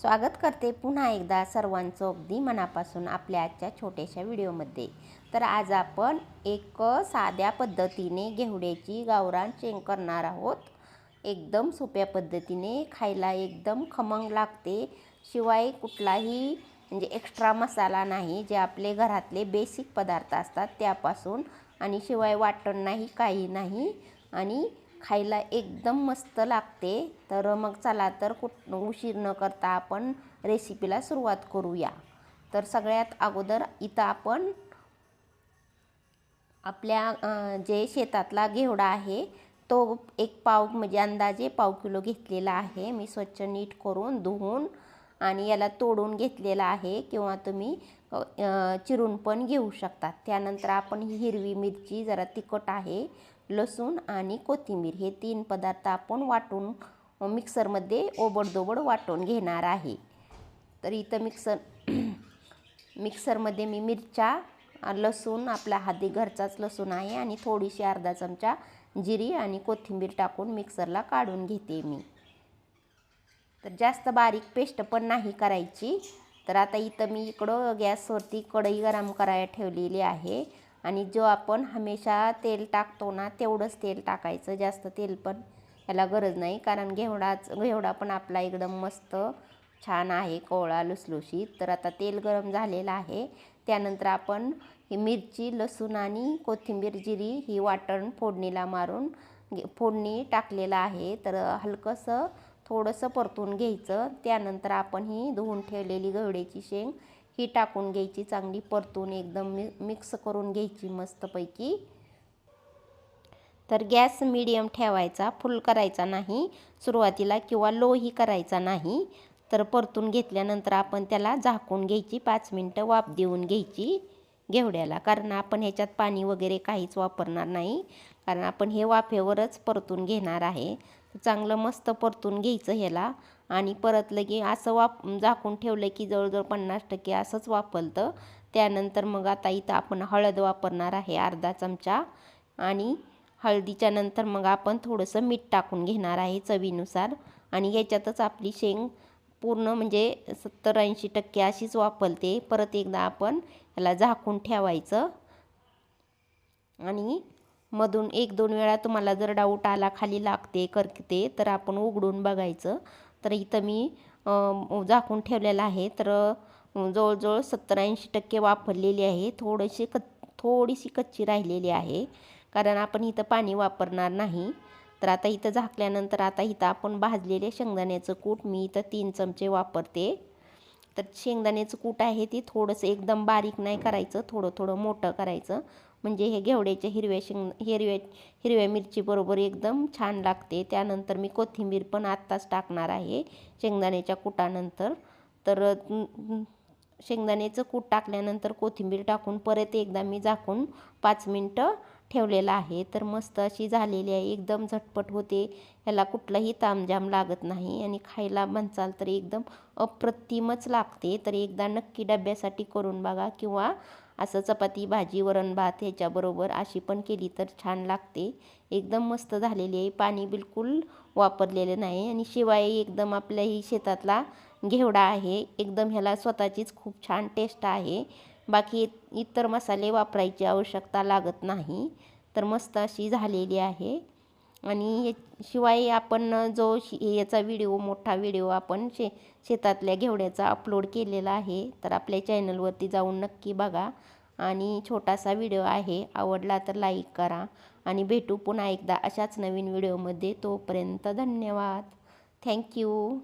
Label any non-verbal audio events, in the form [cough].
स्वागत करते पुन्हा एकदा सर्वांचं अगदी मनापासून आपल्या आजच्या छोट्याशा व्हिडिओमध्ये. तर आज आपण एक साध्या पद्धतीने घेवड्याची गावरान शेंग करणार आहोत. एकदम सोप्या पद्धतीने खायला एकदम खमंग लागते. शिवाय कुठलाही म्हणजे एक्स्ट्रा मसाला नाही जे आपले घरातले बेसिक पदार्थ असतात त्यापासून. आणि शिवाय वाटण नाही काही नाही. आणि खायला एकदम मस्त लागते. तर मग चला तर कुठ उशीर न करता आपण रेसिपीला सुरुवात करूया. तर सगळ्यात अगोदर इथं आपण आपल्या जे शेतातला घेवडा आहे तो एक पाव म्हणजे अंदाजे पाव किलो घेतलेला आहे. मी स्वच्छ नीट करून धुवून आणि याला तोडून घेतलेला आहे किंवा तुम्ही चिरून पण घेऊ शकता. त्यानंतर आपण ही हिरवी मिरची जरा तिखट आहे लसूण आणि कोथिंबीर हे तीन पदार्थ आपण वाटून मिक्सरमध्ये ओबडदोबड वाटून घेणार आहे. तर इथं मिक्सर [clears throat] मिक्सरमध्ये मी मिरच्या लसूण आपला हाती घरचाच लसूण आहे आणि थोडीशी अर्धा चमचा जिरी आणि कोथिंबीर टाकून मिक्सरला काढून घेते मी. तर जास्त बारीक पेस्ट पण नाही करायची. तर आता इथं मी इकडं गॅसवरती कढई गरम करायला ठेवलेली आहे. आणि जो आपण हमेशा तेल टाकतो ना तेवढंच तेल टाकायचं. जास्त तेल पण याला गरज नाही. कारण घेवडाच घेवडा पण आपला एकदम मस्त छान आहे कोवळा लुसलुशीत. तर आता तेल गरम झालेलं आहे. त्यानंतर आपण ही मिरची लसूण आणि कोथिंबीर जिरी ही वाटण फोडणीला मारून फोडणी टाकलेलं आहे. तर हलकंसं थोडंसं परतून घ्यायचं. त्यानंतर आपण ही धुवून ठेवलेली गवड्याची शेंग ही टाकून घ्यायची चांगली परतून एकदम मि मिक्स करून घ्यायची मस्तपैकी. तर गॅस मिडियम ठेवायचा फुल करायचा नाही सुरुवातीला किंवा लोही करायचा नाही तर परतून घेतल्यानंतर आपण त्याला झाकून घ्यायची पाच मिनटं वाफ देऊन घ्यायची घेवड्याला कारण आपण ह्याच्यात पाणी वगैरे काहीच वापरणार नाही कारण आपण हे वाफेवरच परतून घेणार आहे. चांगलं मस्त परतून घ्यायचं ह्याला. आणि परत लगे असं वाप झाकून ठेवलं की जवळजवळ पन्नास टक्के असंच वापरतं. त्यानंतर मग आता इथं आपण हळद वापरणार आहे अर्धा चमचा. आणि हळदीच्या नंतर मग आपण थोडंसं मीठ टाकून घेणार आहे चवीनुसार. आणि याच्यातच आपली शेंग पूर्ण म्हणजे सत्तर ऐंशी टक्के अशीच वापरते. परत एकदा आपण ह्याला झाकून ठेवायचं. आणि मधून एक दोन वेळा तुम्हाला जर डाऊट आला खाली लागते करते तर आपण उघडून बघायचं. तर इथं मी झाकून ठेवलेलं आहे. तर जवळजवळ सत्तर ऐंशी टक्के वापरलेली आहे. थोडीशी क थोडीशी कच्ची राहिलेली आहे. कारण आपण इथं पाणी वापरणार नाही. तर आता इथं झाकल्यानंतर आता इथं आपण भाजलेले शेंगदाण्याचं कूट मी इथं तीन चमचे वापरते. तर शेंगदाण्याचं कूट आहे ते थोडंसं एकदम बारीक नाही करायचं. थोडं थोडं मोठं करायचं. म्हणजे हे घेवड्याच्या हिरव्या शेंग हिरव्या हिरव्या मिरचीबरोबर एकदम छान लागते. त्यानंतर मी कोथिंबीर पण आत्ताच टाकणार आहे. शेंगदाण्याच्या कुटानंतर. तर शेंगदाण्याचं कूट टाकल्यानंतर कोथिंबीर टाकून परत एकदा मी झाकून पाच मिनटं ठेवलेलं आहे. तर मस्त अशी झालेली आहे. एकदम झटपट होते. ह्याला कुठलाही तामजाम लागत नाही आणि खायला म्हणचाल तर एकदम अप्रतिमच लागते. तर एकदा नक्की डब्यासाठी करून बघा किंवा असं चपाती भाजी वरण भात ह्याच्याबरोबर अशी पण केली तर छान लागते. एकदम मस्त झालेली आहे. पाणी बिलकुल वापरलेलं नाही आणि शिवाय एकदम आपल्या ही शेतातला घेवडा आहे. एकदम ह्याला स्वतःचीच खूप छान टेस्ट आहे. बाकी इतर मसाले वापरायची आवश्यकता लागत नाही. तर मस्त अशी झालेली आहे. आणि शिवाय आपण जो याचा व्हिडिओ मोठा व्हिडिओ आपण शे शेतातल्या घेवड्याचा अपलोड केलेला आहे तर आपल्या चॅनलवरती जाऊन नक्की बघा. आणि छोटासा व्हिडिओ आहे आवडला तर लाईक करा. आणि भेटू पुन्हा एकदा अशाच नवीन व्हिडिओमध्ये. तोपर्यंत धन्यवाद. थँक्यू.